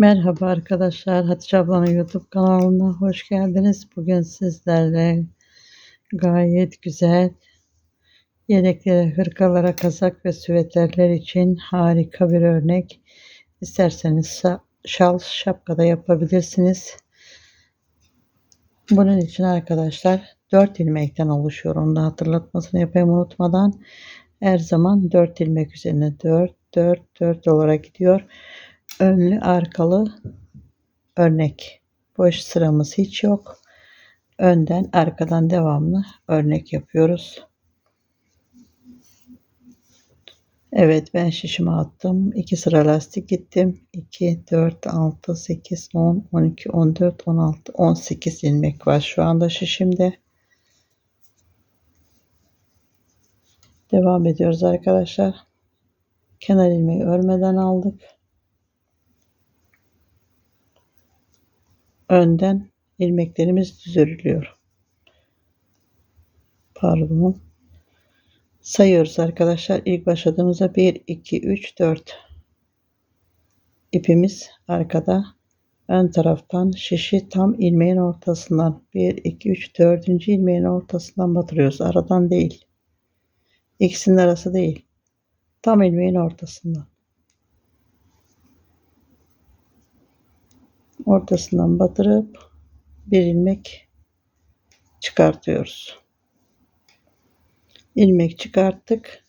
Merhaba arkadaşlar, Hatice ablanın YouTube kanalına hoş geldiniz. Bugün sizlerle gayet güzel yeleklere, hırkalara, kazak ve süveterler için harika bir örnek. İsterseniz şal, şapka da yapabilirsiniz. Bunun için arkadaşlar 4 ilmekten oluşuyor. Onu da hatırlatmasını yapayım unutmadan. Her zaman 4 ilmek üzerine 4, 4, 4 olarak gidiyor. Önlü, arkalı örnek. Boş sıramız hiç yok. Önden, arkadan devamlı örnek yapıyoruz. Evet ben şişime attım. 2 sıra lastik gittim. 2, 4, 6, 8, 10, 12, 14, 16, 18 ilmek var şu anda şişimde. Devam ediyoruz arkadaşlar. Kenar ilmeği örmeden aldık. Önden ilmeklerimiz düz örülüyor. Pardon. Sayıyoruz arkadaşlar. İlk başladığımızda 1, 2, 3, 4. İpimiz arkada. Ön taraftan şişi tam ilmeğin ortasından 1, 2, 3, 4. ilmeğin ortasından batırıyoruz. Aradan değil. İkisinin arası değil. Tam ilmeğin ortasından. Ortasından batırıp bir ilmek çıkartıyoruz. İlmek çıkarttık.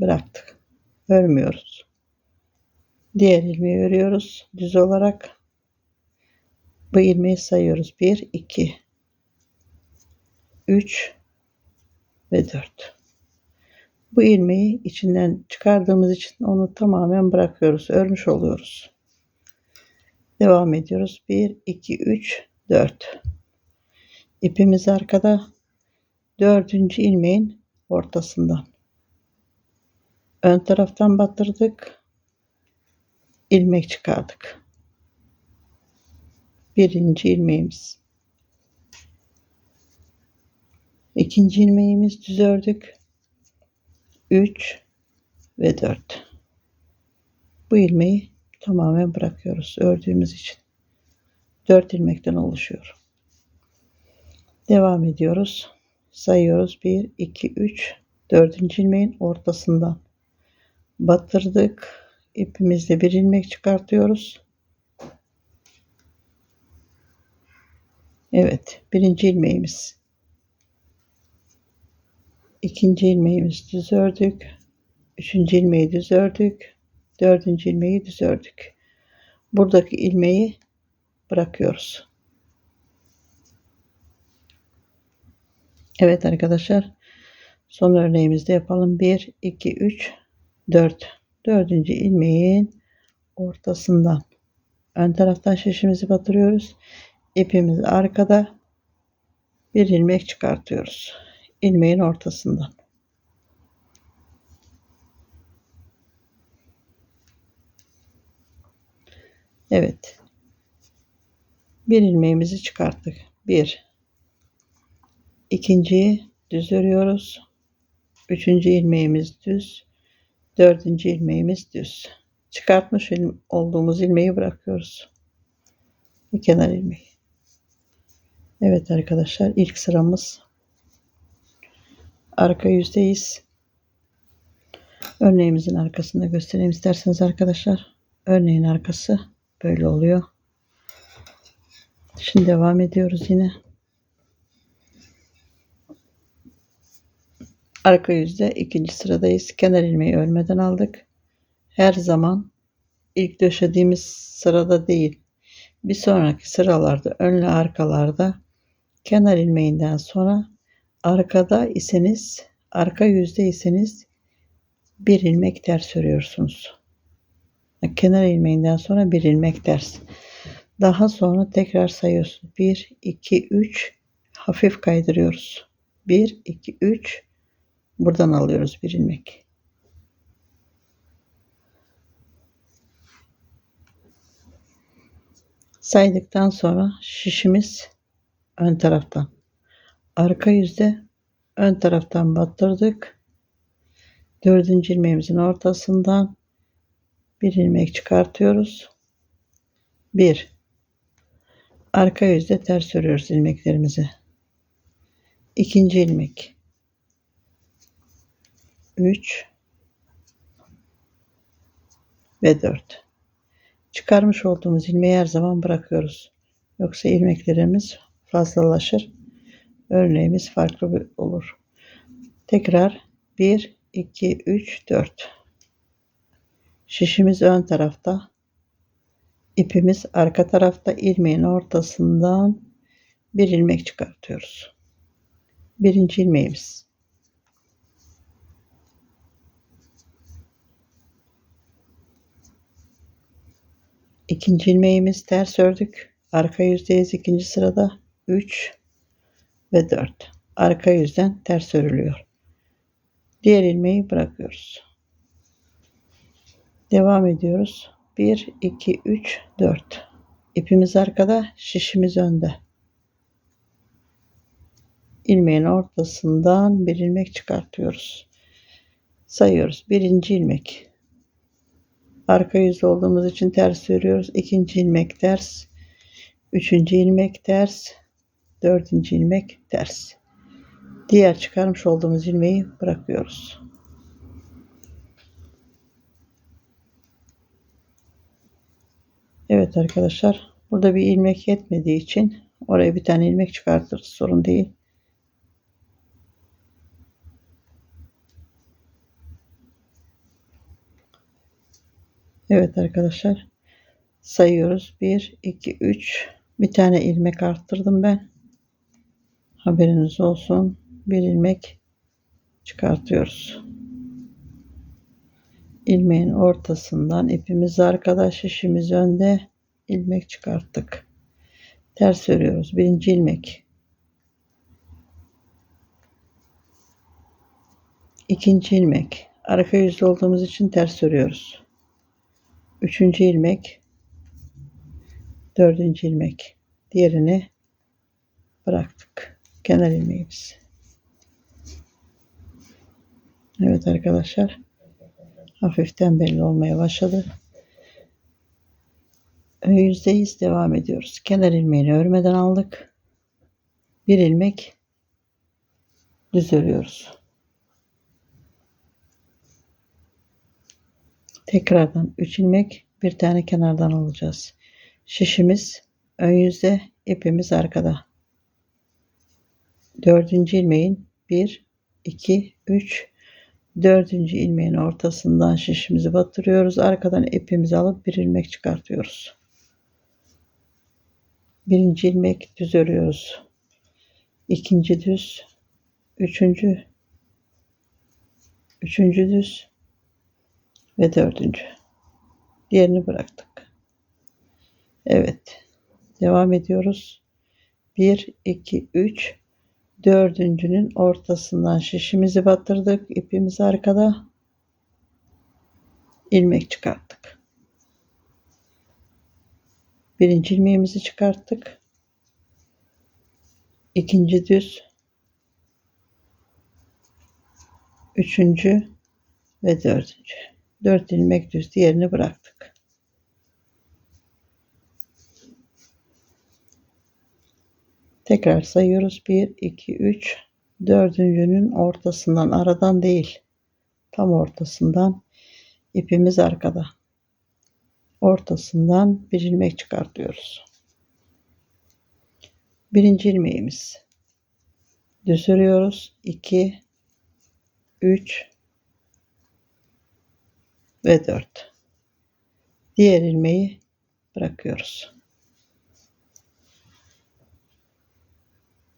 Bıraktık. Örmüyoruz. Diğer ilmeği örüyoruz. Düz olarak bu ilmeği sayıyoruz. 1, 2, 3 ve 4. Bu ilmeği içinden çıkardığımız için onu tamamen bırakıyoruz. Örmüş oluyoruz. Devam ediyoruz. 1, 2, 3, 4. İpimiz arkada. Dördüncü ilmeğin ortasından. Ön taraftan batırdık. ilmek çıkardık. Birinci ilmeğimiz. İkinci ilmeğimiz düz ördük. 3 ve 4. Bu ilmeği tamamen bırakıyoruz ördüğümüz için. 4 ilmekten oluşuyor. Devam ediyoruz. Sayıyoruz. 1, 2, 3, 4. ilmeğin ortasından batırdık. İpimizle bir ilmek çıkartıyoruz. Evet. Birinci ilmeğimiz. ikinci ilmeğimiz düz ördük. Üçüncü ilmeği düz ördük. Dördüncü ilmeği düz ördük. Buradaki ilmeği bırakıyoruz. Evet arkadaşlar. Son örneğimizde yapalım. 1, 2, 3, 4. Dördüncü ilmeğin ortasından ön taraftan şişimizi batırıyoruz. İpimiz arkada. Bir ilmek çıkartıyoruz. ilmeğin ortasından. Evet. Bir ilmeğimizi çıkarttık. Bir. İkinciyi düz örüyoruz. Üçüncü ilmeğimiz düz. Dördüncü ilmeğimiz düz. Çıkartmış olduğumuz ilmeği bırakıyoruz. Bir kenar ilmeği. Evet arkadaşlar ilk sıramız arka yüzdeyiz. Örneğimizin arkasında göstereyim isterseniz arkadaşlar. Örneğin arkası böyle oluyor. Şimdi devam ediyoruz yine. Arka yüzde ikinci sıradayız. Kenar ilmeği örmeden aldık. Her zaman ilk döşediğimiz sırada değil. Bir sonraki sıralarda önlü arkalarda kenar ilmeğinden sonra arkada iseniz arka yüzde iseniz bir ilmek ters örüyorsunuz. Kenar ilmeğinden sonra bir ilmek ters. Daha sonra tekrar sayıyorsun. 1, 2, 3 hafif kaydırıyoruz. 1, 2, 3 buradan alıyoruz bir ilmek. Saydıktan sonra şişimiz ön taraftan. Arka yüzde ön taraftan battırdık. Dördüncü ilmeğimizin ortasından bir ilmek çıkartıyoruz. 1 arka yüzde ters örüyoruz ilmeklerimizi. İkinci ilmek 3 ve 4 çıkarmış olduğumuz ilmeği her zaman bırakıyoruz. Yoksa ilmeklerimiz fazlalaşır. Örneğimiz farklı olur. Tekrar 1 2 3 4 Şişimiz ön tarafta. ipimiz arka tarafta ilmeğin ortasından bir ilmek çıkartıyoruz. Birinci ilmeğimiz. İkinci ilmeğimiz ters ördük. Arka yüzdeyiz ikinci sırada. 3 ve 4. Arka yüzden ters örülüyor. Diğer ilmeği bırakıyoruz. Devam ediyoruz. 1, 2, 3, 4. İpimiz arkada, şişimiz önde. İlmeğin ortasından bir ilmek çıkartıyoruz. Sayıyoruz. Birinci ilmek. Arka yüzde olduğumuz için ters örüyoruz. İkinci ilmek ters. Üçüncü ilmek ters. Dördüncü ilmek ters. Diğer çıkarmış olduğumuz ilmeği bırakıyoruz. Evet arkadaşlar. Burada bir ilmek yetmediği için oraya bir tane ilmek çıkartırız. Sorun değil. Evet arkadaşlar. Sayıyoruz. 1, 2, 3. Bir tane ilmek arttırdım ben. Haberiniz olsun. Bir ilmek çıkartıyoruz. Ilmeğin ortasından ipimiz arkada, şişimiz önde. ilmek çıkarttık. Ters örüyoruz. Birinci ilmek. İkinci ilmek. Arka yüzde olduğumuz için ters örüyoruz. Üçüncü ilmek. Dördüncü ilmek. Diğerini bıraktık. Kenar ilmeğimiz. Evet arkadaşlar. Hafiften belli olmaya başladı. Yüzdeyiz devam ediyoruz. Kenar ilmeğini örmeden aldık. Bir ilmek düz örüyoruz. Tekrardan 3 ilmek bir tane kenardan alacağız. Şişimiz ön yüzde, ipimiz arkada. Dördüncü ilmeğin 1, 2, 3, dördüncü ilmeğin ortasından şişimizi batırıyoruz. Arkadan ipimizi alıp bir ilmek çıkartıyoruz. Birinci ilmek düz örüyoruz. İkinci düz, üçüncü, üçüncü düz ve dördüncü. Diğerini bıraktık. Evet. Devam ediyoruz. 1, 2, 3, dördüncünün ortasından şişimizi batırdık. ipimiz arkada. ilmek çıkarttık. Birinci ilmeğimizi çıkarttık. İkinci düz. Üçüncü ve dördüncü. Dört ilmek düz diğerini bıraktık. Tekrar sayıyoruz. 1, 2, 3. Dördüncünün ortasından aradan değil. Tam ortasından ipimiz arkada. Ortasından bir ilmek çıkartıyoruz. Birinci ilmeğimiz. Düz örüyoruz. 2, 3 ve 4. Diğer ilmeği bırakıyoruz.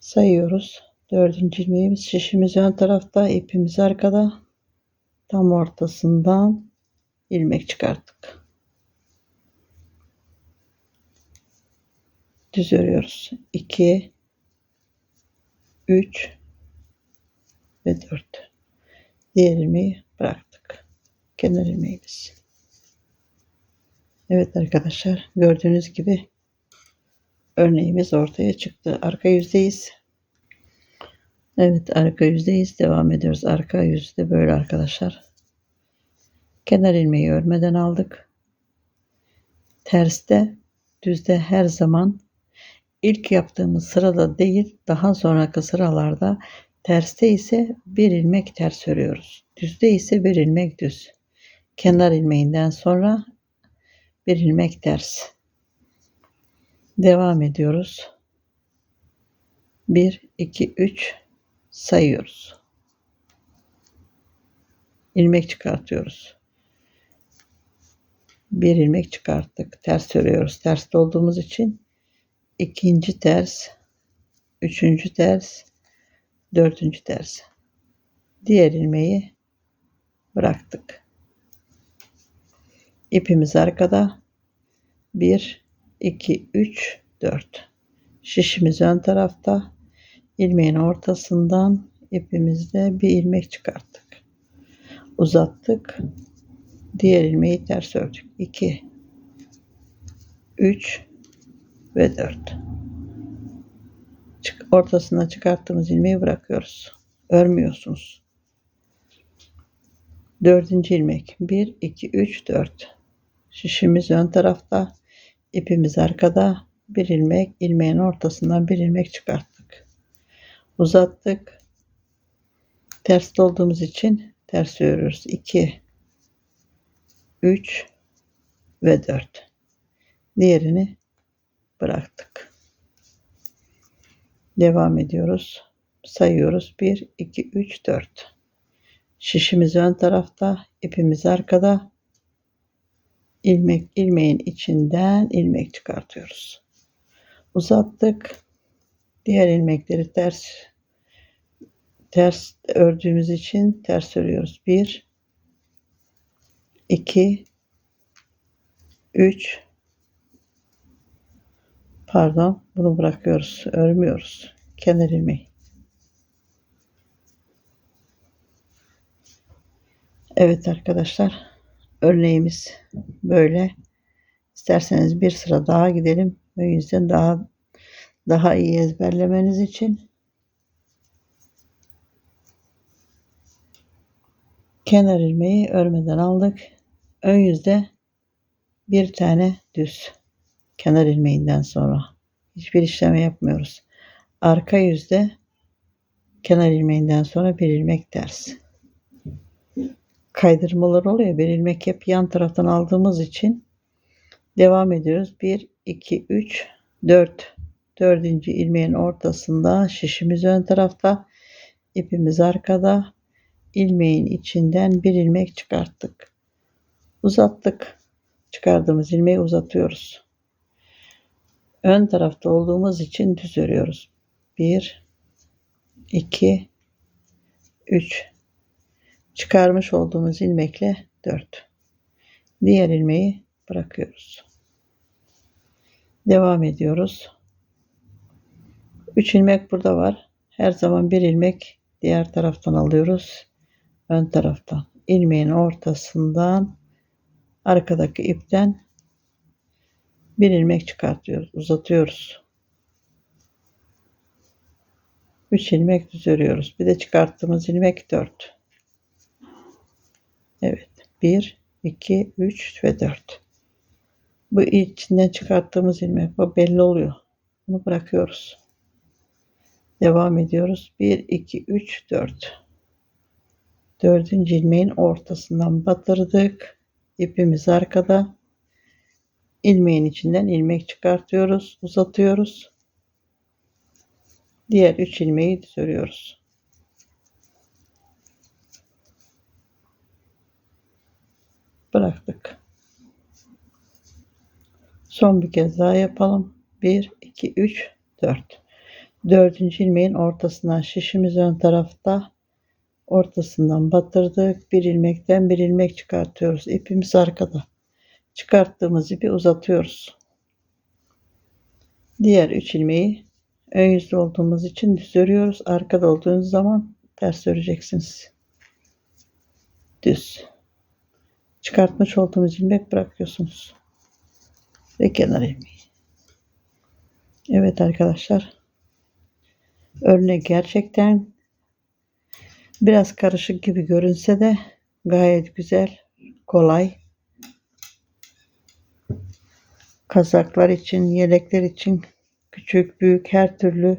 Sayıyoruz. Dördüncü ilmeğimiz şişimiz ön tarafta, ipimiz arkada. Tam ortasından ilmek çıkarttık. Düz örüyoruz. 2 3 ve 4. Diğer ilmeği bıraktık. Kenar ilmeğimiz. Evet arkadaşlar gördüğünüz gibi örneğimiz ortaya çıktı. Arka yüzdeyiz. Evet arka yüzdeyiz. Devam ediyoruz. Arka yüzde böyle arkadaşlar. Kenar ilmeği örmeden aldık. Terste düzde her zaman ilk yaptığımız sırada değil daha sonraki sıralarda terste ise bir ilmek ters örüyoruz. Düzde ise bir ilmek düz. Kenar ilmeğinden sonra bir ilmek ters. Devam ediyoruz. 1 2 3 sayıyoruz. İlmek çıkartıyoruz. Bir ilmek çıkarttık. Ters örüyoruz. Ters olduğumuz için ikinci ters, üçüncü ters, dördüncü ters. Diğer ilmeği bıraktık. İpimiz arkada. 1, 2, 3, 4. Şişimiz ön tarafta. İlmeğin ortasından ipimizde bir ilmek çıkarttık. Uzattık. Diğer ilmeği ters ördük. 2, 3 ve 4. Çık, ortasına çıkarttığımız ilmeği bırakıyoruz. Örmüyorsunuz. Dördüncü ilmek. 1, 2, 3, 4. Şişimiz ön tarafta. İpimiz arkada. Bir ilmek. ilmeğin ortasından bir ilmek çıkarttık. Uzattık. Ters olduğumuz için ters örüyoruz. 2, 3 ve 4. Diğerini bıraktık. Devam ediyoruz. Sayıyoruz. 1, 2, 3, 4. Şişimiz ön tarafta, ipimiz arkada. İlmek, ilmeğin içinden ilmek çıkartıyoruz. Uzattık. Diğer ilmekleri ters ters ördüğümüz için ters örüyoruz. 1 2 3 pardon bunu bırakıyoruz örmüyoruz kenar ilmeği Evet arkadaşlar örneğimiz böyle. İsterseniz bir sıra daha gidelim. Yüzden daha daha iyi ezberlemeniz için. Kenar ilmeği örmeden aldık. Ön yüzde bir tane düz kenar ilmeğinden sonra. Hiçbir işleme yapmıyoruz. Arka yüzde kenar ilmeğinden sonra bir ilmek ters. Kaydırmalar oluyor. Bir ilmek hep yan taraftan aldığımız için devam ediyoruz. 1, 2, 3, 4. Dördüncü ilmeğin ortasında şişimiz ön tarafta. ipimiz arkada. ilmeğin içinden bir ilmek çıkarttık. Uzattık. Çıkardığımız ilmeği uzatıyoruz. Ön tarafta olduğumuz için düz örüyoruz. 1 2 3 çıkarmış olduğumuz ilmekle 4 diğer ilmeği bırakıyoruz. Devam ediyoruz. 3 ilmek burada var. Her zaman bir ilmek diğer taraftan alıyoruz. Ön taraftan. ilmeğin ortasından arkadaki ipten bir ilmek çıkartıyoruz. Uzatıyoruz. 3 ilmek düz örüyoruz. Bir de çıkarttığımız ilmek 4. Evet. 1, 2, 3 ve 4. Bu içinden çıkarttığımız ilmek bu belli oluyor. Bunu bırakıyoruz. Devam ediyoruz. 1, 2, 3, 4. Dördüncü ilmeğin ortasından batırdık. İpimiz arkada. İlmeğin içinden ilmek çıkartıyoruz. Uzatıyoruz. Diğer üç ilmeği düz örüyoruz. Bıraktık. Son bir kez daha yapalım. 1, 2, 3, 4. Dördüncü ilmeğin ortasından şişimiz ön tarafta ortasından batırdık. Bir ilmekten bir ilmek çıkartıyoruz. İpimiz arkada. Çıkarttığımız ipi uzatıyoruz. Diğer üç ilmeği ön yüzde olduğumuz için düz örüyoruz. Arkada olduğunuz zaman ters öreceksiniz. Düz. Çıkartmış olduğumuz ilmek bırakıyorsunuz. Ve kenar ilmeği. Evet arkadaşlar. Örnek gerçekten biraz karışık gibi görünse de gayet güzel, kolay kazaklar için, yelekler için küçük, büyük her türlü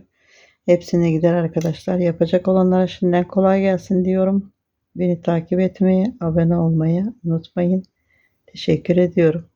hepsine gider arkadaşlar. Yapacak olanlara şimdiden kolay gelsin diyorum. Beni takip etmeyi, abone olmayı unutmayın. Teşekkür ediyorum.